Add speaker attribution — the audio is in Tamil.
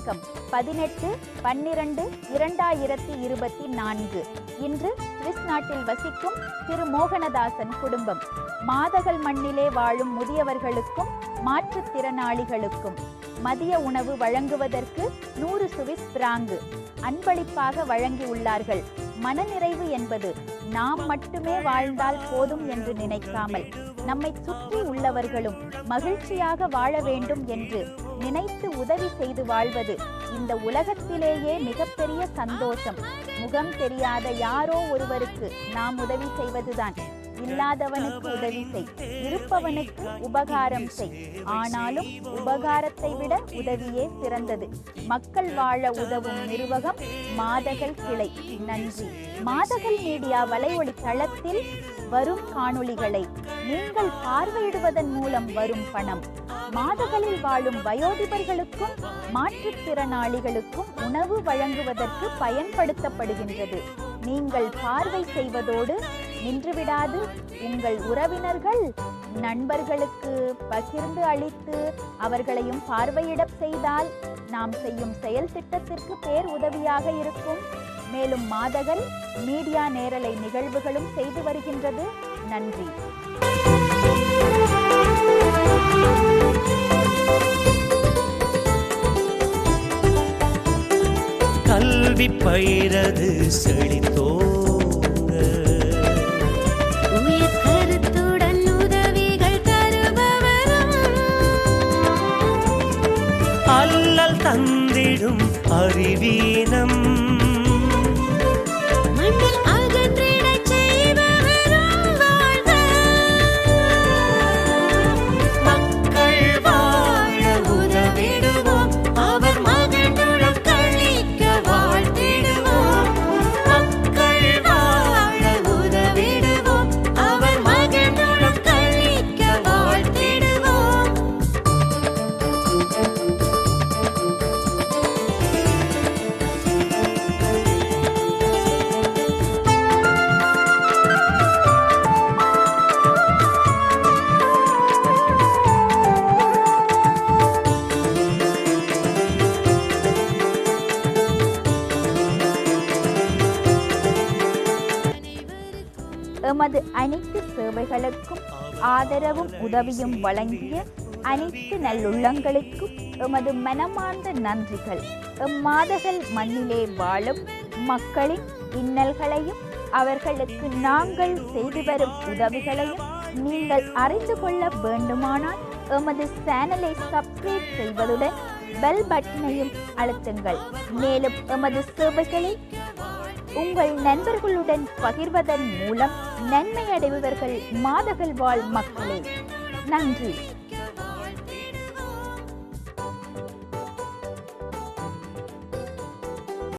Speaker 1: இலக்கம் பதினெட்டு பன்னிரண்டு இரண்டாயிரத்தி இருபத்தி நான்கு. இன்று சுவிஸ் நாட்டில் வசிக்கும் திரு. மோகனதாசன் குடும்பம். மாதகள் மண்ணிலே வாழும் முதியவர்களுக்கும் மாற்றுத்திறனாளிகளுக்கும் மதிய உணவு வழங்குவதற்கு நூறு சுவிஸ் பிராங்கு அன்பளிப்பாக வழங்கியுள்ளார்கள். மனநிறைவு என்பது நாம் மட்டுமே வாழ்ந்தால் போதும் என்று நினைக்காமல் நம்மை சுற்றி உள்ளவர்களும் மகிழ்ச்சியாக வாழ வேண்டும் என்று நினைத்து உதவி செய்து வாழ்வது இந்த உலகத்திலேயே மிகப்பெரிய சந்தோஷம். முகம் தெரியாத யாரோ ஒருவருக்கு நாம் உதவி செய்வதுதான். இல்லாதவனுக்கு உதவி செய். இருப்பவனுக்கு உபகாரம் செய். ஆனாலும் உபகாரத்தை விட உதவியே சிறந்தது. மக்கள் வாழ உதவும் நிர்வாகம் மாதகள் கிளை. நன்றி. மாதகள் மீடியா வலையொலி தளத்தில் வரும் காணொளிகளை நீங்கள் பார்வையிடுவதன் மூலம் வரும் பணம். மாதகளில் வாழும் வயோதிபர்களுக்கும் மாற்றுத்திறனாளிகளுக்கும் உணவு வழங்குவதற்கு பயன்படுத்தப்படுகின்றது. நீங்கள் பார்வை செய்வதோடு நின்றுவிடாது. உங்கள் உறவினர்கள் நண்பர்களுக்கு பகிர்ந்து அளித்து அவர்களையும் பார்வையிடப் செய்தால் நாம் செய்யும் செயல் திட்டத்திற்கு பேர் உதவியாக இருக்கும். மேலும் மாதகன் மீடியா நேரலை நிகழ்வுகளும் செய்து வருகின்றது. நன்றி.
Speaker 2: கல்வி பயிரது
Speaker 3: செழித்தோ
Speaker 2: அல்லல் தந்திடும் அறிவீனம்.
Speaker 1: எமது அனைத்து சேவைகளுக்கும் ஆதரவும் உதவியும் வழங்கிய அனைத்து நல்லுள்ளங்களுக்கும் எமது மனமார்ந்த நன்றிகள். எம்மாதகள் மண்ணிலே வாழும் மக்களின் இன்னல்களையும் அவர்களுக்கு நாங்கள் செய்து வரும் உதவிகளையும் நீங்கள் அறிந்து கொள்ள வேண்டுமானால் எமது சேனலை சப்ஸ்கிரைப் செய்வதுடன் பெல் பட்டனையும் அழுத்துங்கள். மேலும் எமது சேவைகளை உங்கள் நண்பர்களுடன் பகிர்வதன் மூலம் நன்மை அடைபவர்கள் மாதகல் வாழ் மக்களே. நன்றி.